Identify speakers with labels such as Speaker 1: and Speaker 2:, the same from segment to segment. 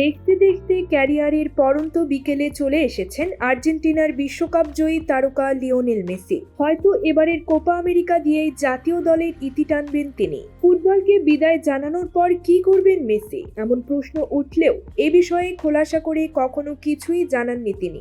Speaker 1: দেখতে দেখতে ক্যারিয়ারের পরন্ত বিকেলে চলে এসেছেন আর্জেন্টিনার বিশ্বকাপ জয়ী তারকা লিওনেল মেসি। হয়তো এবারের কোপা আমেরিকা দিয়েই জাতীয় দলের ইতি টানবেন তিনি। ফুটবলকে বিদায় জানানোর পর কি করবেন মেসি? এমন প্রশ্ন উঠলেও এ বিষয়ে খোলাসা করে কখনো কিছুই জানাননি তিনি।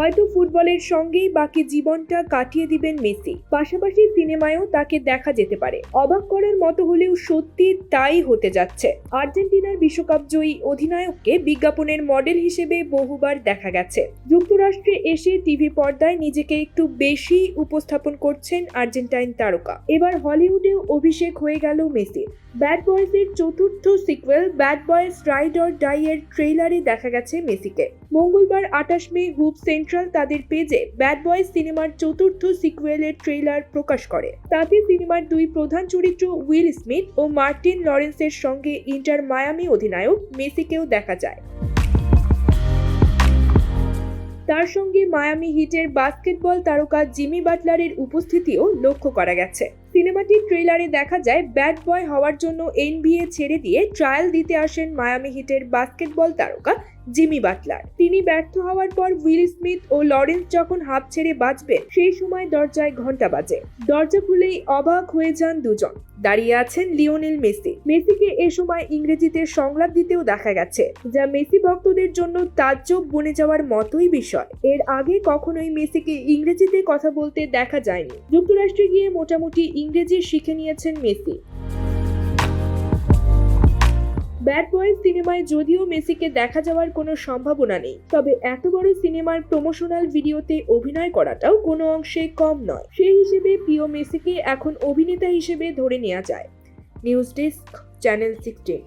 Speaker 1: হয়তো ফুটবলের সঙ্গেই বাকি জীবনটা কাটিয়ে দিবেন মেসি। পাশাপাশি সিনেমায়ও তাকে দেখা যেতে পারে। অবাক করার মতো হলেও সত্যি তাই হতে যাচ্ছে। আর্জেন্টিনার বিশ্বকাপ জয়ী অধিনায়ককে বিজ্ঞাপনের মডেল হিসেবে বহুবার দেখা গেছে। যুক্তরাষ্ট্রে এসে টিভি পর্দায় নিজেকে একটু বেশি উপস্থাপন করছেন আর্জেন্টাইন তারকা। এবার হলিউডেও অভিষেক হয়ে গেল মেসির। ব্যাড বয়েজের চতুর্থ sequel Bad Boys Ride or Die এর ট্রেইলারে দেখা গেছে মেসিকে। মঙ্গলবার আঠাশ মে হুপ সেন্ট্রাল তাদের পেজে ব্যাড বয়েজ সিনেমার চতুর্থ সিকুয়েলের ট্রেইলার প্রকাশ করে। তাতে সিনেমার দুই প্রধান চরিত্র উইল স্মিথ ও মার্টিন লরেন্সের সঙ্গে ইন্টার মায়ামি অধিনায়ক মেসিকেও দেখা যায়। তার সঙ্গে মায়ামি হিটের বাস্কেটবল তারকা জিমি বাটলারের উপস্থিতিও লক্ষ্য করা গেছে। সিনেমাটির ট্রেলারে দেখা যায় ব্যাড বয় হওয়ার জন্য এনবিএ ছেড়ে দিয়ে ট্রায়াল দিতে আসেন মায়ামি হিটের বাস্কেটবল তারকা জিমি বাটলার। তিনি ব্যর্থ হওয়ার পর উইল স্মিথ ও লরেন্স যখন হাফ ছেড়ে বাঁচবেন, সেই সময় দরজায় ঘণ্টা বাজে। দরজা খুলেই অবাক হয়ে যান দুজন। দাঁড়িয়ে আছেন লিওনেল মেসি। মেসিকে এ সময় ইংরেজিতে সংলাপ দিতেও দেখা গেছে, যা মেসি ভক্তদের জন্য তাজ্জব বনে যাওয়ার মতোই বিষয়। এর আগে কখনোই মেসিকে ইংরেজিতে কথা বলতে দেখা যায়নি। যুক্তরাষ্ট্রে গিয়ে মোটামুটি ইংরেজি শিখে নিয়েছেন মেসি। ব্যাড বয়েজ সিনেমায় যদিও মেসিকে দেখা যাওয়ার কোনো সম্ভাবনা নেই, তবে এত বড় সিনেমার প্রমোশনাল ভিডিওতে অভিনয় করাটাও কোনো অংশে কম নয়। সেই হিসেবে প্রিয় মেসিকে এখন অভিনেতা হিসেবে ধরে নেওয়া যায়। News desk, channel sixteen.